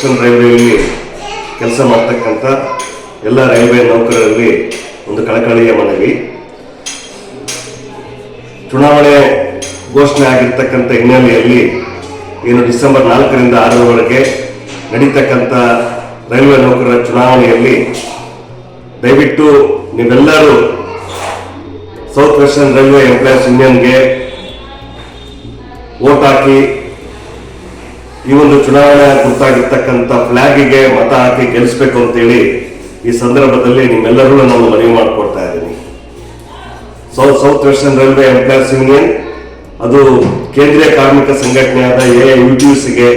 Western ರೈಲ್ವೆಯಲ್ಲಿ ಕೆಲಸ ಮಾಡ್ತಕ್ಕಂಥ ಎಲ್ಲ ರೈಲ್ವೆ ನೌಕರರಲ್ಲಿ ಒಂದು ಕಳಕಳಿಯ ಮನವಿ. ಚುನಾವಣೆ ಘೋಷಣೆ ಆಗಿರ್ತಕ್ಕಂಥ ಹಿನ್ನೆಲೆಯಲ್ಲಿ ಏನು ಡಿಸೆಂಬರ್ ನಾಲ್ಕರಿಂದ ಆರರವರೆಗೆ ನಡೀತಕ್ಕಂಥ ರೈಲ್ವೆ ನೌಕರರ ಚುನಾವಣೆಯಲ್ಲಿ ದಯವಿಟ್ಟು ನೀವೆಲ್ಲರೂ ಸೌತ್ ವೆಸ್ಟರ್ನ್ ರೈಲ್ವೆ ಎಂಪ್ಲಾಯೀಸ್ ಯೂನಿಯನ್ಗೆ ಓಟ್ ಹಾಕಿ ಈ ಒಂದು ಚುನಾವಣೆ ಗುರುತಾಗಿರ್ತಕ್ಕಂಥ ಫ್ಲಾಗಿಗೆ ಮತ ಹಾಕಿ ಗೆಲ್ಲಿಸ್ಬೇಕು ಅಂತೇಳಿ ಈ ಸಂದರ್ಭದಲ್ಲಿ ನಿಮ್ಮೆಲ್ಲರೂ ನಾನು ಮನವಿ ಮಾಡಿಕೊಡ್ತಾ ಇದ್ದೀನಿ. South south western railway employers union ಅದು ಕೇಂದ್ರೀಯ ಕಾರ್ಮಿಕ ಸಂಘಟನೆಯಾದ ಎ ಗೆ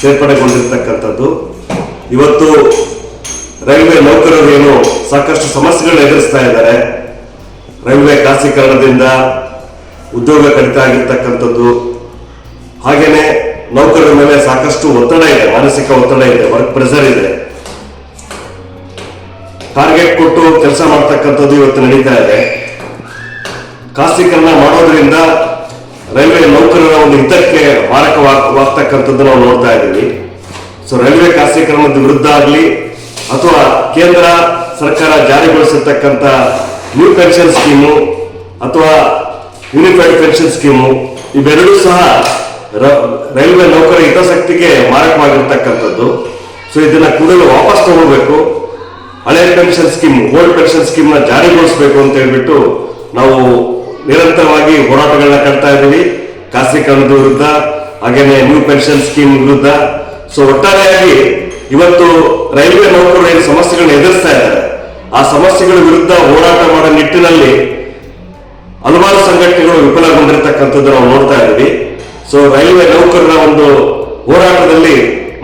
ಸೇರ್ಪಡೆಗೊಂಡಿರ್ತಕ್ಕಂಥದ್ದು. ಇವತ್ತು ರೈಲ್ವೆ ನೌಕರರು ಏನು ಸಾಕಷ್ಟು ಸಮಸ್ಯೆಗಳನ್ನ ಎದುರಿಸ್ತಾ ಇದ್ದಾರೆ. ರೈಲ್ವೆ ಖಾಸೀಕರಣದಿಂದ ಉದ್ಯೋಗ ಕಡಿತ ಆಗಿರ್ತಕ್ಕಂಥದ್ದು. ಹಾಗೇನೆ ನೌಕರರ ಮೇಲೆ ಸಾಕಷ್ಟು ಒತ್ತಡ ಇದೆ, ಮಾನಸಿಕ ಒತ್ತಡ ಇದೆ ವರ್ಕ್ ಪ್ರೆಸರ್ ಇದೆ. ಟಾರ್ಗೆಟ್ ಕೊಟ್ಟು ಕೆಲಸ ಮಾಡ್ತಕ್ಕಂಥದ್ದು ಇವತ್ತು ನಡೀತಾ ಇದೆ. ಖಾಸಗೀಕರಣ ಮಾಡೋದ್ರಿಂದ ರೈಲ್ವೆ ನೌಕರರ ಒಂದು ಹಿತಕ್ಕೆ ಮಾರಕವಾಗ್ತಕ್ಕಂಥದ್ದು ನಾವು ನೋಡ್ತಾ ಇದ್ದೀವಿ. ಸೊ ರೈಲ್ವೆ ಖಾಸಗೀಕರಣದ ವಿರುದ್ಧ ಆಗಲಿ, ಅಥವಾ ಕೇಂದ್ರ ಸರ್ಕಾರ ಜಾರಿಗೊಳಿಸಿರ್ತಕ್ಕಂಥ ನ್ಯೂ ಪೆನ್ಷನ್ ಸ್ಕೀಮು ಅಥವಾ ಯೂನಿಫೈಡ್ ಪೆನ್ಷನ್ ಸ್ಕೀಮು ಇವೆರಡೂ ಸಹ ರೈಲ್ವೆ ನೌಕರ ಹಿತಾಸಕ್ತಿಗೆ ಮಾರಕವಾಗಿರ್ತಕ್ಕಂಥದ್ದು. ಸೊ ಇದನ್ನ ಕೂಡಲೇ ವಾಪಸ್ ತಗೋಬೇಕು. ಹಳೆ ಪೆನ್ಷನ್ ಸ್ಕೀಮ್, ಓಲ್ಡ್ ಪೆನ್ಷನ್ ಸ್ಕೀಮ್ನ ಜಾರಿಗೊಳಿಸಬೇಕು ಅಂತ ಹೇಳ್ಬಿಟ್ಟು ನಾವು ನಿರಂತರವಾಗಿ ಹೋರಾಟಗಳನ್ನ ಕಟ್ತಾ ಇದ್ದೀವಿ. ಖಾಸಗೀಕರಣದ ವಿರುದ್ಧ, ಹಾಗೇನೆ ನ್ಯೂ ಪೆನ್ಷನ್ ಸ್ಕೀಮ್ ವಿರುದ್ಧ. ಸೊ ಒಟ್ಟಾರೆಯಾಗಿ ಇವತ್ತು ರೈಲ್ವೆ ನೌಕರರು ಏನು ಸಮಸ್ಯೆಗಳನ್ನ ಎದುರಿಸ್ತಾ ಇದ್ದಾರೆ. ಆ ಸಮಸ್ಯೆಗಳ ವಿರುದ್ಧ ಹೋರಾಟ ಮಾಡೋ ನಿಟ್ಟಿನಲ್ಲಿ ಹಲವಾರು ಸಂಘಟನೆಗಳು ವಿಫಲಗೊಂಡಿರ್ತಕ್ಕಂಥದ್ದು ನಾವು ನೋಡ್ತಾ ಇದ್ದೀವಿ. ಸೊ ರೈಲ್ವೆ ನೌಕರರ ಒಂದು ಹೋರಾಟದಲ್ಲಿ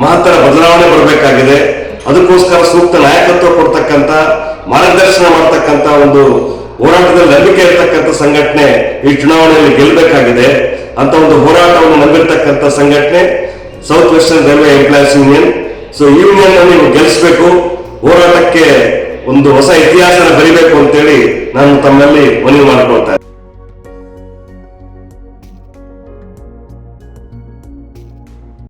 ಮಹತ್ತರ ಬದಲಾವಣೆ ಬರಬೇಕಾಗಿದೆ. ಅದಕ್ಕೋಸ್ಕರ ಸೂಕ್ತ ನಾಯಕತ್ವ ಕೊಡ್ತಕ್ಕಂಥ, ಮಾರ್ಗದರ್ಶನ ಮಾಡ್ತಕ್ಕಂಥ ಒಂದು ಹೋರಾಟದಲ್ಲಿ ನಂಬಿಕೆ ಇರತಕ್ಕಂಥ ಸಂಘಟನೆ ಈ ಚುನಾವಣೆಯಲ್ಲಿ ಗೆಲ್ಲಬೇಕಾಗಿದೆ. ಅಂತ ಒಂದು ಹೋರಾಟವನ್ನು ನಂಬಿರ್ತಕ್ಕಂಥ ಸಂಘಟನೆ south western railway employees union so union ನೀವು ಗೆಲ್ಲಿಸಬೇಕು. ಹೋರಾಟಕ್ಕೆ ಒಂದು ಹೊಸ ಇತಿಹಾಸನ ಬರೀಬೇಕು ಅಂತೇಳಿ ನಾನು ತಮ್ಮಲ್ಲಿ ಮನವಿ ಮಾಡಿಕೊಳ್ತಾ.